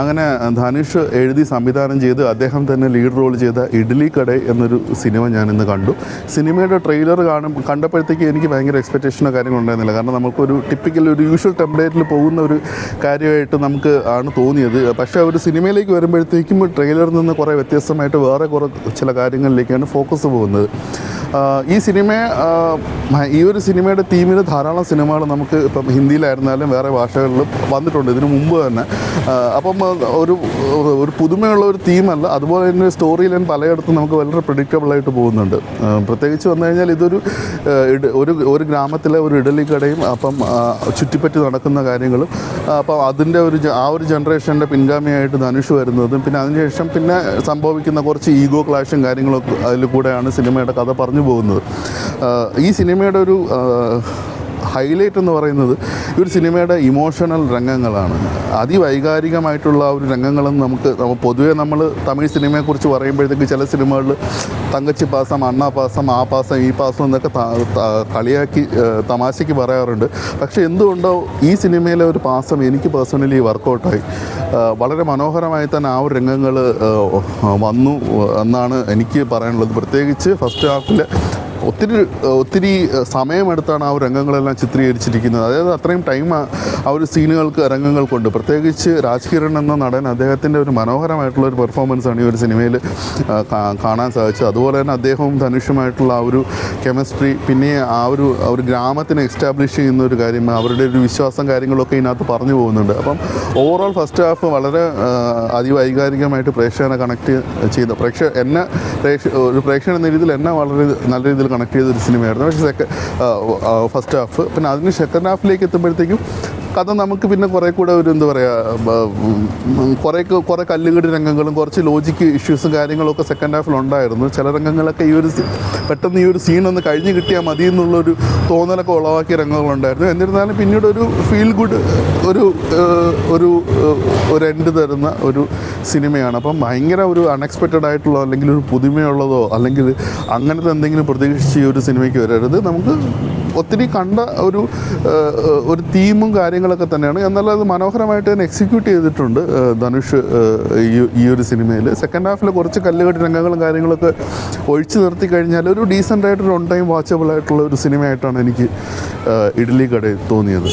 അങ്ങനെ ധനുഷ് എഴുതി സംവിധാനം ചെയ്ത് അദ്ദേഹം തന്നെ ലീഡ് റോൾ ചെയ്ത ഇഡ്ലി കട എന്നൊരു സിനിമ ഞാൻ ഇന്ന് കണ്ടു. സിനിമയുടെ ട്രെയിലർ കാണും കണ്ടപ്പോഴത്തേക്ക് എനിക്ക് ഭയങ്കര എക്സ്പെക്റ്റേഷനോ കാര്യങ്ങളുണ്ടായിരുന്നില്ല കാരണം നമുക്കൊരു ടിപ്പിക്കൽ ഒരു യൂഷ്വൽ ടെംപ്ലേറ്റിൽ പോകുന്ന ഒരു കാര്യമായിട്ട് നമുക്ക് ആണ് തോന്നിയത്. പക്ഷേ ഒരു സിനിമയിലേക്ക് വരുമ്പോഴത്തേക്കും ട്രെയിലറിൽ നിന്ന് കുറേ വ്യത്യസ്തമായിട്ട് വേറെ കുറേ ചില കാര്യങ്ങളിലേക്കാണ് ഫോക്കസ് പോകുന്നത്. ഈ സിനിമ ഈ ഒരു സിനിമയുടെ തീമിൽ ധാരാളം സിനിമകൾ നമുക്ക് ഇപ്പം ഹിന്ദിയിലായിരുന്നാലും വേറെ ഭാഷകളിലും വന്നിട്ടുണ്ട്. ഇതിനു മുമ്പ് തന്നെ. അപ്പം ഒരു ഒരു പുതുമയുള്ള ഒരു തീമല്ല. അതുപോലെ തന്നെ സ്റ്റോറി ലൈൻ പലയിടത്തും നമുക്ക് വളരെ പ്രിഡിക്റ്റബിളായിട്ട് പോകുന്നുണ്ട്. പ്രത്യേകിച്ച് വന്നു കഴിഞ്ഞാൽ ഇതൊരു ഒരു ഒരു ഗ്രാമത്തിലെ ഒരു ഇഡലി കടയും അപ്പം ചുറ്റിപ്പറ്റി നടക്കുന്ന കാര്യങ്ങളും അപ്പം അതിന്റെ ഒരു ആ ഒരു ജനറേഷന്റെ പിൻഗാമിയായിട്ട് ധനുഷ് വരുന്നതും പിന്നെ അതിനുശേഷം പിന്നെ സംഭവിക്കുന്ന കുറച്ച് ഈഗോ ക്ലാഷും കാര്യങ്ങളൊക്കെ അതിൽ കൂടെയാണ് സിനിമയുടെ കഥ പറഞ്ഞു പോകുന്നത്. ഈ സിനിമയുടെ ഒരു ഹൈലൈറ്റ് എന്ന് പറയുന്നത് ഈ ഒരു സിനിമയുടെ ഇമോഷണൽ രംഗങ്ങളാണ്. അതിവൈകാരികമായിട്ടുള്ള ഒരു രംഗങ്ങളും നമുക്ക് പൊതുവേ നമ്മൾ തമിഴ് സിനിമയെക്കുറിച്ച് പറയുമ്പോഴത്തേക്ക് ചില സിനിമകളിൽ തങ്കച്ചി പാസം അണ്ണാ പാസം ആ പാസം ഈ പാസം എന്നൊക്കെ കളിയാക്കി തമാശയ്ക്ക് പറയാറുണ്ട്. പക്ഷേ എന്തുകൊണ്ടോ ഈ സിനിമയിലെ ഒരു പാസം എനിക്ക് പേഴ്സണലി വർക്കൗട്ടായി വളരെ മനോഹരമായി തന്നെ ആ ഒരു രംഗങ്ങൾ വന്നു എന്നാണ് എനിക്ക് പറയാനുള്ളത്. പ്രത്യേകിച്ച് ഫസ്റ്റ് ഹാഫിൽ ഒത്തിരി ഒത്തിരി സമയമെടുത്താണ് ആ രംഗങ്ങളെല്ലാം ചിത്രീകരിച്ചിരിക്കുന്നത്. അതായത് അത്രയും ടൈം ആ ഒരു സീനുകൾക്ക് രംഗങ്ങൾക്കുണ്ട്. പ്രത്യേകിച്ച് രാജ്കിരൺ എന്ന നടൻ അദ്ദേഹത്തിന്റെ ഒരു മനോഹരമായിട്ടുള്ള ഒരു പെർഫോമൻസാണ് ഈ ഒരു സിനിമയിൽ കാണാൻ സാധിച്ചത്. അതുപോലെ തന്നെ അദ്ദേഹവും ധനുഷുമായിട്ടുള്ള ആ ഒരു കെമിസ്ട്രി പിന്നെ ആ ഒരു ഒരു ഗ്രാമത്തിനെ എസ്റ്റാബ്ലിഷ് ചെയ്യുന്ന ഒരു കാര്യം അവരുടെ ഒരു വിശ്വാസം കാര്യങ്ങളൊക്കെ ഇതിനകത്ത് പറഞ്ഞു പോകുന്നുണ്ട്. അപ്പം ഓവറോൾ ഫസ്റ്റ് ഹാഫ് വളരെ അതിവൈകാരികമായിട്ട് പ്രേക്ഷകനെ കണക്ട് ചെയ്ത പ്രേക്ഷ എന്നെ പ്രേക്ഷ ഒരു പ്രേക്ഷകൻ എന്ന രീതിയിൽ എന്നെ വളരെ നല്ല രീതിയിൽ കണക്ട് ചെയ്തൊരു സിനിമയായിരുന്നു. പക്ഷേ സെക്കൻഡ് ഫസ്റ്റ് ഹാഫ് പിന്നെ അതിന് സെക്കൻഡ് ഹാഫിലേക്ക് എത്തുമ്പോഴത്തേക്കും കഥ നമുക്ക് പിന്നെ കുറേ കൂടെ ഒരു എന്താ പറയുക കുറേ കുറേ കല്ലുകടി രംഗങ്ങളും കുറച്ച് ലോജിക്ക് ഇഷ്യൂസും കാര്യങ്ങളൊക്കെ സെക്കൻഡ് ഹാഫിൽ ഉണ്ടായിരുന്നു. ചില രംഗങ്ങളൊക്കെ ഈ ഒരു പെട്ടെന്ന് ഈ ഒരു സീൻ ഒന്ന് കഴിഞ്ഞ് കിട്ടിയാൽ മതി എന്നുള്ളൊരു തോന്നലൊക്കെ ഉളവാക്കിയ രംഗങ്ങളുണ്ടായിരുന്നു. എന്നിരുന്നാലും പിന്നീട് ഒരു ഫീൽ ഗുഡ് ഒരു ഒരു ഒരു എൻഡ് തരുന്ന ഒരു സിനിമയാണ്. അപ്പം ഭയങ്കര ഒരു അൺഎക്സ്പെക്റ്റഡ് ആയിട്ടുള്ള അല്ലെങ്കിൽ ഒരു പുതുമയുള്ളതോ അല്ലെങ്കിൽ അങ്ങനത്തെ എന്തെങ്കിലും പ്രതീക്ഷിച്ച് ഈ ഒരു സിനിമയ്ക്ക് വരരുത്. നമുക്ക് ഒത്തിരി കണ്ട ഒരു ഒരു തീമും കാര്യങ്ങളൊക്കെ തന്നെയാണ്. എന്നാൽ അത് മനോഹരമായിട്ട് തന്നെ എക്സിക്യൂട്ട് ചെയ്തിട്ടുണ്ട് ധനുഷ് ഈ- ഒരു സിനിമയിൽ. സെക്കൻഡ് ഹാഫിൽ കുറച്ച് കല്ലുകെട്ടി രംഗങ്ങളും കാര്യങ്ങളൊക്കെ ഒഴിച്ചു നിർത്തി കഴിഞ്ഞാൽ ഒരു ഡീസന്റ് ആയിട്ടൊരു ഓൺ ടൈം വാച്ചബിൾ ആയിട്ടുള്ള ഒരു സിനിമയായിട്ടാണ് എനിക്ക് ഇഡ്ഡലി ഇഡ്ലി കട തോന്നിയത്.